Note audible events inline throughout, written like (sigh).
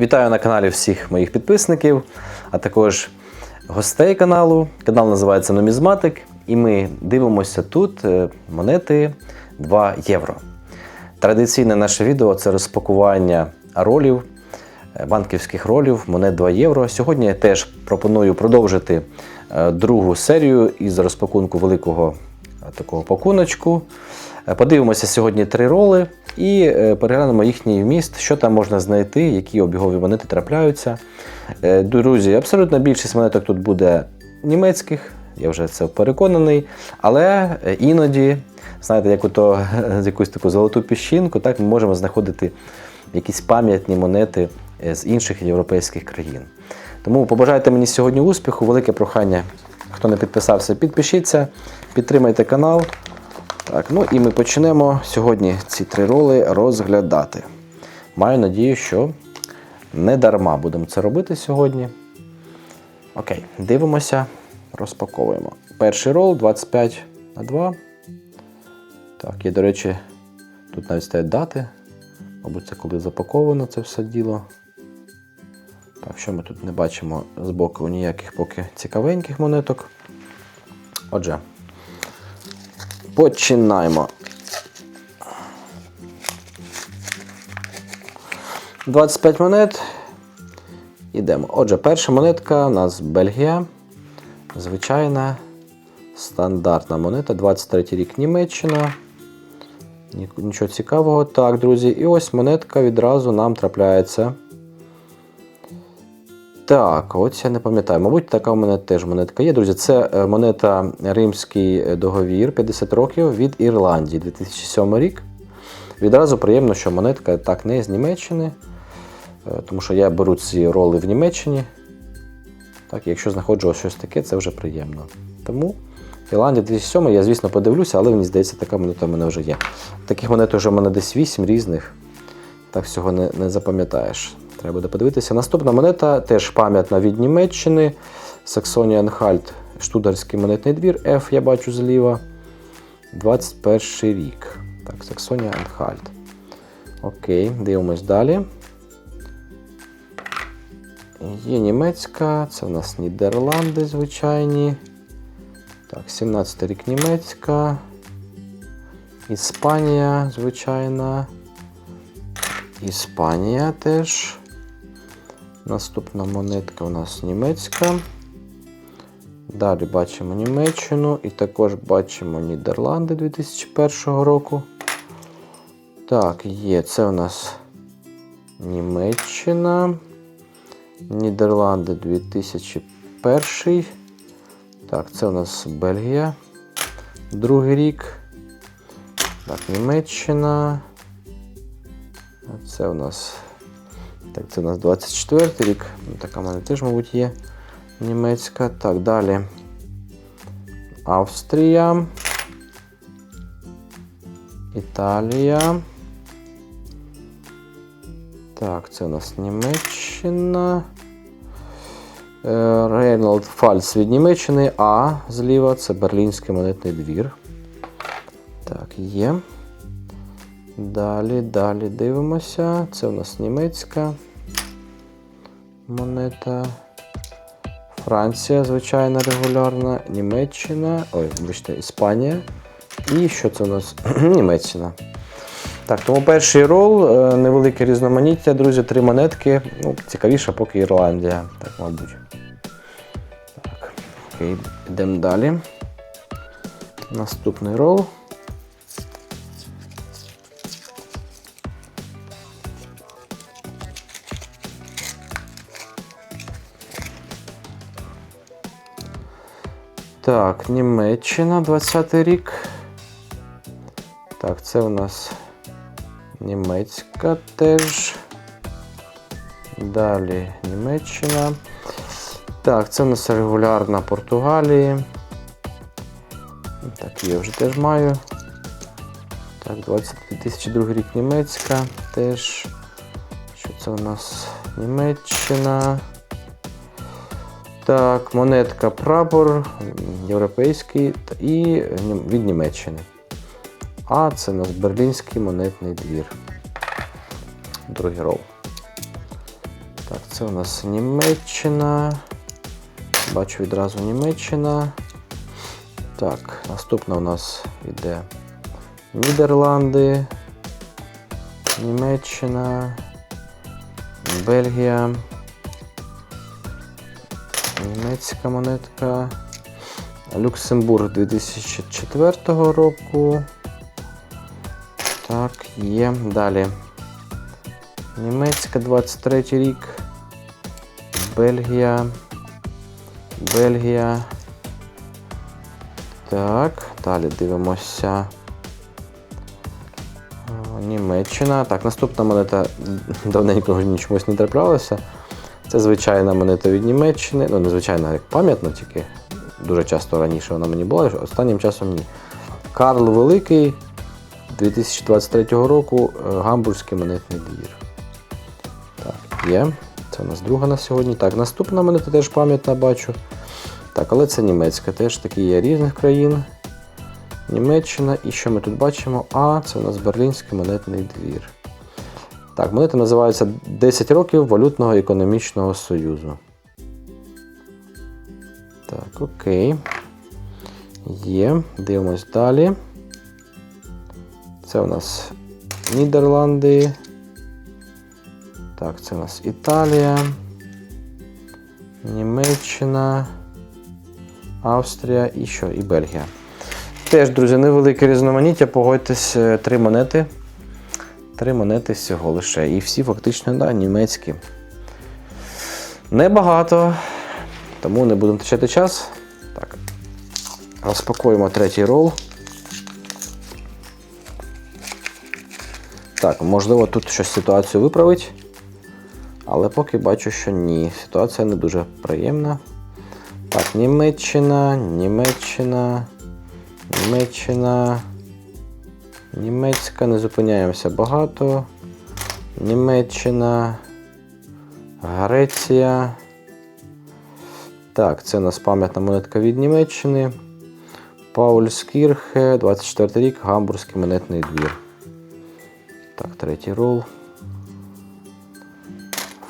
Вітаю на каналі всіх моїх підписників, а також гостей каналу. Канал називається Нумізматик, і ми дивимося тут е, монети 2 євро. Традиційне наше відео це розпакування ролів, е, банківських ролів, монет 2 євро. Сьогодні я теж пропоную продовжити е, другу серію із розпакунку великого такого пакуночку. Е, Подивимося сьогодні три роли і е, переглянемо їхній вміст, що там можна знайти, які обігові монети трапляються. Е, Друзі, абсолютно більшість монеток тут буде німецьких, я вже це переконаний. Але іноді, знаєте, як ото (laughs) якусь таку золоту піщинку, так ми можемо знаходити якісь пам'ятні монети з інших європейських країн. Тому побажайте мені сьогодні успіху, велике прохання. Хто не підписався, підпишіться, підтримайте канал. Так, ну і ми почнемо сьогодні ці три роли розглядати. Маю надію, що не дарма будемо це робити сьогодні. Окей, дивимося, розпаковуємо. Перший рол 25 на 2. Так, є, до речі, тут навіть стоять дати. Мабуть, це коли запаковано це все діло. Так, що ми тут не бачимо з боку ніяких поки цікавеньких монеток. Отже, Починаємо. 25 монет. Ідемо. Отже, перша монетка у нас Бельгія. Звичайна стандартна монета. 23 рік Німеччина. Нічого цікавого. Так, друзі. І ось монетка відразу нам трапляється. Так, ось я не пам'ятаю. Мабуть, така у мене теж монетка є. Друзі, це е, монета Римський договір 50 років від Ірландії 2007 рік. Відразу приємно, що монетка так не з Німеччини, е, тому що я беру ці роли в Німеччині. Так, якщо знаходжу щось таке, це вже приємно. Тому Ірландія 2007 я, звісно, подивлюся, але мені здається, така монета в мене вже є. Таких монет вже в мене десь 8 різних. Так всього не, не запам'ятаєш. Треба буде подивитися. Наступна монета теж пам'ятна від Німеччини. Саксонія Анхальт, Штударський монетний двір F, я бачу зліва. 21 рік. Так, Саксонія Анхальт. Окей, дивимось далі. Є німецька, це в нас Нідерланди звичайні. Так, 17 рік німецька. Іспанія, звичайна. Іспанія теж. Наступна монетка у нас німецька. Далі бачимо Німеччину і також бачимо Нідерланди 2001 року. Так, є. Це у нас Німеччина. Нідерланди 2001. Так, це у нас Бельгія. Другий рік. Так, Німеччина. Це у нас. Так, це у нас 24 рік. Ну, Така в мене теж, мабуть, є німецька. Так, далі. Австрія. Італія. Так, це у нас Німеччина. Е, Рейнолд Фальц від Німеччини, а зліва це Берлінський монетний двір. Так, є. Далі, далі дивимося. Це у нас німецька монета. Франція, звичайна регулярна, Німеччина. Ой, вибачте, Іспанія. І що це у нас? (clears throat) Німеччина. Так, тому перший рол, е, невелике різноманіття, друзі, три монетки. Ну, цікавіше, поки Ірландія, так, мабуть. Так, окей, йдемо далі. Наступний рол. Так, Німеччина 20 рік. Так, це у нас німецька теж. Далі Німеччина. Так, це у нас регулярна Португалії. Так, я вже теж маю. Так, 20, 2002 рік німецька теж. Що це у нас Німеччина? Так, монетка прапор європейський і від Німеччини. А це у нас Берлінський монетний двір. Другий рол. Так, це у нас Німеччина. Бачу відразу Німеччина. Так, наступна у нас йде Нідерланди, Німеччина, Бельгія, німецька монетка, Люксембург 2004 року. Так, є. Далі. Німецька 23 рік. Бельгія. Бельгія. Так, далі дивимося. Німеччина. Так, наступна монета давненько чомусь не траплялася. Це звичайна монета від Німеччини. Ну, не звичайна, як пам'ятна, тільки дуже часто раніше вона мені була, останнім часом ні. Карл Великий 2023 року е, Гамбурзький монетний двір. Так, є. Це у нас друга на сьогодні. Так, наступна монета теж пам'ятна бачу. Так, але це німецька, теж такі є різних країн. Німеччина. І що ми тут бачимо? А, це у нас Берлінський монетний двір. Так, монета називається 10 років валютного економічного союзу. Так, окей. Є. Дивимось далі. Це у нас Нідерланди. Так, це у нас Італія. Німеччина. Австрія і що? І Бельгія. Теж, друзі, невелике різноманіття, погодьтесь, е, три монети. Три монети всього лише. І всі фактично да, німецькі. Небагато, тому не будемо втрачати час. Так. Розпакуємо третій рол. Так, можливо, тут щось ситуацію виправить. Але поки бачу, що ні. Ситуація не дуже приємна. Так, Німеччина, Німеччина, Німеччина. Німецька, не зупиняємося багато. Німеччина. Греція. Так, це у нас пам'ятна монетка від Німеччини. Паульскірхе, 24 рік, Гамбурзький монетний двір. Так, третій рол.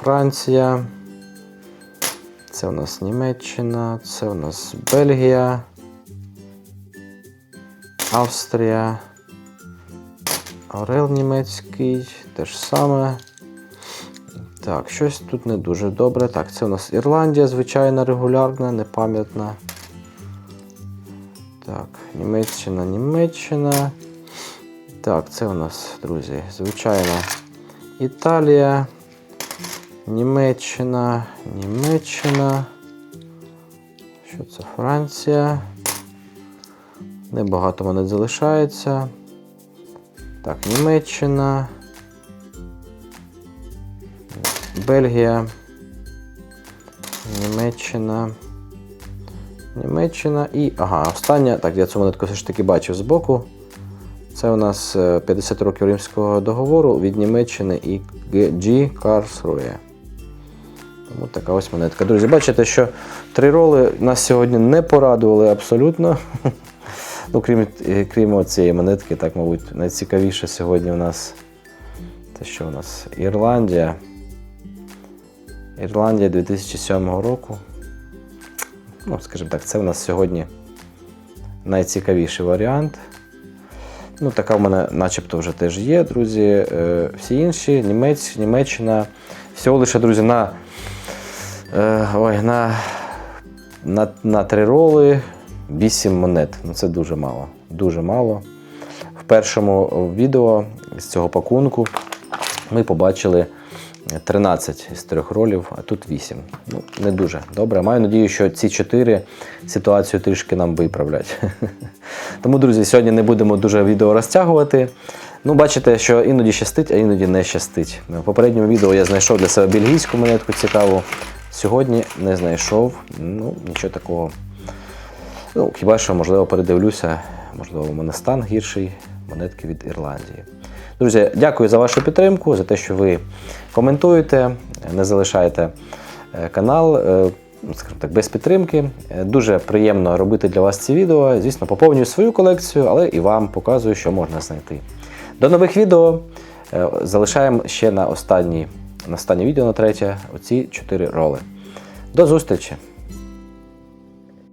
Франція. Це у нас Німеччина, це у нас Бельгія, Австрія, Орел німецький, те ж саме. Так, щось тут не дуже добре. Так, це у нас Ірландія, звичайна, регулярна, непам'ятна. Так, Німеччина, Німеччина. Так, це у нас, друзі, звичайно, Італія. Німеччина, Німеччина. Що це Франція? Небагато монет залишається. Так, Німеччина. Бельгія. Німеччина. Німеччина і. Ага, остання. Так, я цю монетку все ж таки бачив збоку. Це у нас е, 50 років Римського договору від Німеччини і G. Karlsruhe. Тому така ось монетка. Друзі, бачите, що три роли нас сьогодні не порадували абсолютно. (laughs) Ну, крім, е, крім цієї монетки, так, мабуть, найцікавіше сьогодні у нас те, що у нас Ірландія. Ірландія 2007 року. Ну, скажімо так, це у нас сьогодні найцікавіший варіант. Ну, така в мене начебто вже теж є, друзі. Е, Всі інші, Німець, Німеччина. Всього лише, друзі, на, е, ой, на, на, на три роли 8 монет. Ну, це дуже мало. Дуже мало. В першому відео з цього пакунку ми побачили 13 з трьох ролів, а тут 8. Ну, не дуже добре. Маю надію, що ці 4 ситуацію трішки нам виправлять. (laughs) Тому, друзі, сьогодні не будемо дуже відео розтягувати. Ну, бачите, що іноді щастить, а іноді не щастить. В попередньому відео я знайшов для себе бельгійську монетку цікаву. Сьогодні не знайшов. Ну, нічого такого. Ну, хіба що, можливо, передивлюся, можливо, у мене стан гірший монетки від Ірландії. Друзі, дякую за вашу підтримку, за те, що ви коментуєте, не залишаєте е, канал. е, Скажімо так, без підтримки. Е, Дуже приємно робити для вас ці відео. Звісно, поповнюю свою колекцію, але і вам показую, що можна знайти. До нових відео. Залишаємо ще на останній на останнє відео на третє оці чотири роли. До зустрічі!